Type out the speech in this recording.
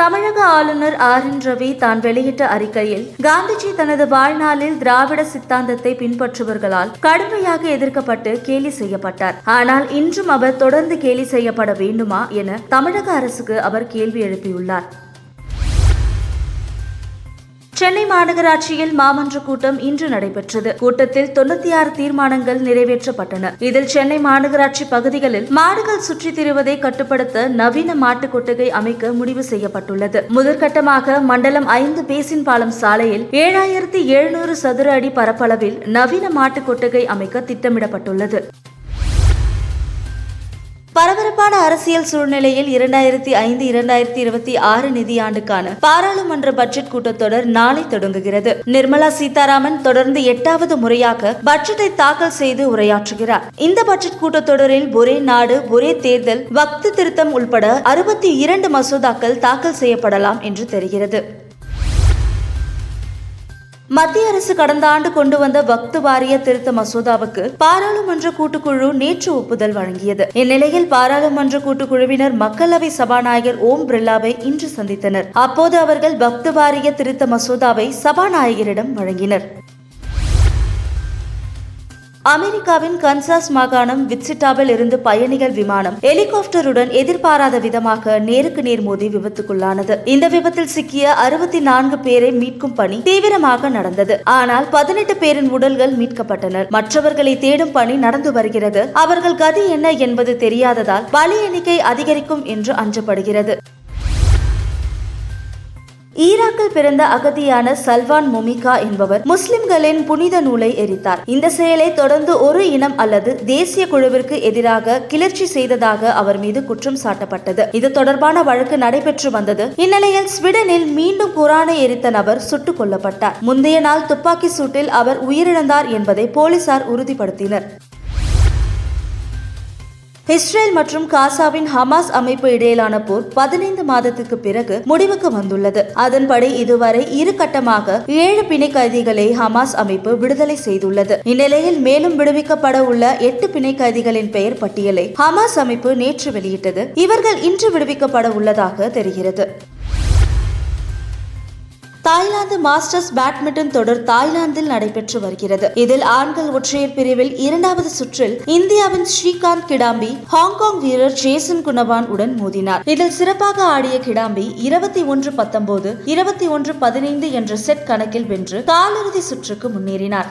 தமிழக ஆளுநர் ஆர். என். ரவி தான் வெளியிட்ட அறிக்கையில் காந்திஜி தனது வாழ்நாளில் திராவிட சித்தாந்தத்தை பின்பற்றுபவர்களால் கடுமையாக எதிர்க்கப்பட்டு கேலி செய்யப்பட்டார். ஆனால் இன்றும் அவர் தொடர்ந்து கேலி செய்யப்பட வேண்டுமா என தமிழக அரசுக்கு அவர் கேள்வி எழுப்பியுள்ளார். சென்னை மாநகராட்சியில் மாமன்ற கூட்டம் இன்று நடைபெற்றது. கூட்டத்தில் தொண்ணூத்தி ஆறு தீர்மானங்கள் நிறைவேற்றப்பட்டன. இதில் சென்னை மாநகராட்சி பகுதிகளில் மாடுகள் சுற்றித் திரிவதை கட்டுப்படுத்த நவீன மாட்டுக் கொட்டகை அமைக்க முடிவு செய்யப்பட்டுள்ளது. முதற்கட்டமாக மண்டலம் ஐந்து பேசின் பாலம் சாலையில் ஏழாயிரத்தி எழுநூறு சதுர அடி பரப்பளவில் நவீன மாட்டுக் கொட்டகை அமைக்க திட்டமிடப்பட்டுள்ளது. பரபரப்பான அரசியல் சூழ்நிலையில் இரண்டாயிரத்தி ஐந்து இரண்டாயிரத்தி இருபத்தி ஆறு நிதியாண்டுக்கான பாராளுமன்ற பட்ஜெட் கூட்டத்தொடர் நாளை தொடங்குகிறது. நிர்மலா சீதாராமன் தொடர்ந்து எட்டாவது முறையாக பட்ஜெட்டை தாக்கல் செய்து உரையாற்றுகிறார். இந்த பட்ஜெட் கூட்டத்தொடரில் ஒரே நாடு ஒரே தேர்தல் வக்து திருத்தம் உள்பட அறுபத்தி இரண்டு மசோதாக்கள் தாக்கல் செய்யப்படலாம் என்று தெரிகிறது. மத்திய அரசு கடந்த ஆண்டு கொண்டு வந்த வக்து வாரிய திருத்த மசோதாவுக்கு பாராளுமன்ற கூட்டுக்குழு நேற்று ஒப்புதல் வழங்கியது. இந்நிலையில் பாராளுமன்ற கூட்டுக்குழுவினர் மக்களவை சபாநாயகர் ஓம் பிர்லாவை இன்று சந்தித்தனர். அப்போது அவர்கள் வக்து வாரிய திருத்த மசோதாவை சபாநாயகரிடம் வழங்கினர். அமெரிக்காவின் கன்சாஸ் மாகாணம் விட்சிட்டாவில் இருந்து பயணிகள் விமானம் ஹெலிகாப்டருடன் எதிர்பாராத விதமாக நேருக்கு நேர் மோதி விபத்துக்குள்ளானது. இந்த விபத்தில் சிக்கிய அறுபத்தி நான்கு பேரை மீட்கும் பணி தீவிரமாக நடந்தது. ஆனால் பதினெட்டு பேரின் உடல்கள் மீட்கப்பட்டனர் மற்றவர்களை தேடும் பணி நடந்து வருகிறது. அவர்கள் கதி என்ன என்பது தெரியாததால் பலி எண்ணிக்கை அதிகரிக்கும் என்று அஞ்சப்படுகிறது. ஈராக்கில் பிறந்த அகதியான சல்வான் மொமிகா என்பவர் முஸ்லிம்களின் புனித நூலை எரித்தார். இந்த செயலை தொடர்ந்து ஒரு இனம் அல்லது தேசிய குழுவிற்கு எதிராக கிளர்ச்சி செய்ததாக அவர் மீது குற்றம் சாட்டப்பட்டது. இது தொடர்பான வழக்கு நடைபெற்று வந்தது. இந்நிலையில் ஸ்வீடனில் மீண்டும் குரானை எரித்த நபர் சுட்டுக் கொல்லப்பட்டார். முந்தைய நாள் துப்பாக்கி சூட்டில் அவர் உயிரிழந்தார் என்பதை போலீசார் உறுதிப்படுத்தினர். இஸ்ரேல் மற்றும் காசாவின் ஹமாஸ் அமைப்பு இடையிலான போர் பதினைந்து மாதத்துக்கு பிறகு முடிவுக்கு வந்துள்ளது. அதன்படி இதுவரை இரு கட்டமாக ஏழு பிணை கைதிகளை ஹமாஸ் அமைப்பு விடுதலை செய்துள்ளது. இந்நிலையில் மேலும் விடுவிக்கப்பட உள்ள எட்டு பிணை கைதிகளின் பெயர் பட்டியலை ஹமாஸ் அமைப்பு நேற்று வெளியிட்டது. இவர்கள் இன்று விடுவிக்கப்பட உள்ளதாக தெரிகிறது. தாய்லாந்து மாஸ்டர்ஸ் பேட்மிண்டன் தொடர் தாய்லாந்தில் நடைபெற்று வருகிறது. இதில் ஆண்கள் ஒற்றையர் பிரிவில் இரண்டாவது சுற்றில் இந்தியாவின் ஸ்ரீகாந்த் கிடாம்பி ஹாங்காங் வீரர் ஜேசன் குணவான் உடன் மோதினார். இதில் சிறப்பாக ஆடிய கிடாம்பி இருபத்தி ஒன்று பத்தொன்பது இருபத்தி ஒன்று பதினைந்து என்ற செட் கணக்கில் வென்று காலிறுதி சுற்றுக்கு முன்னேறினார்.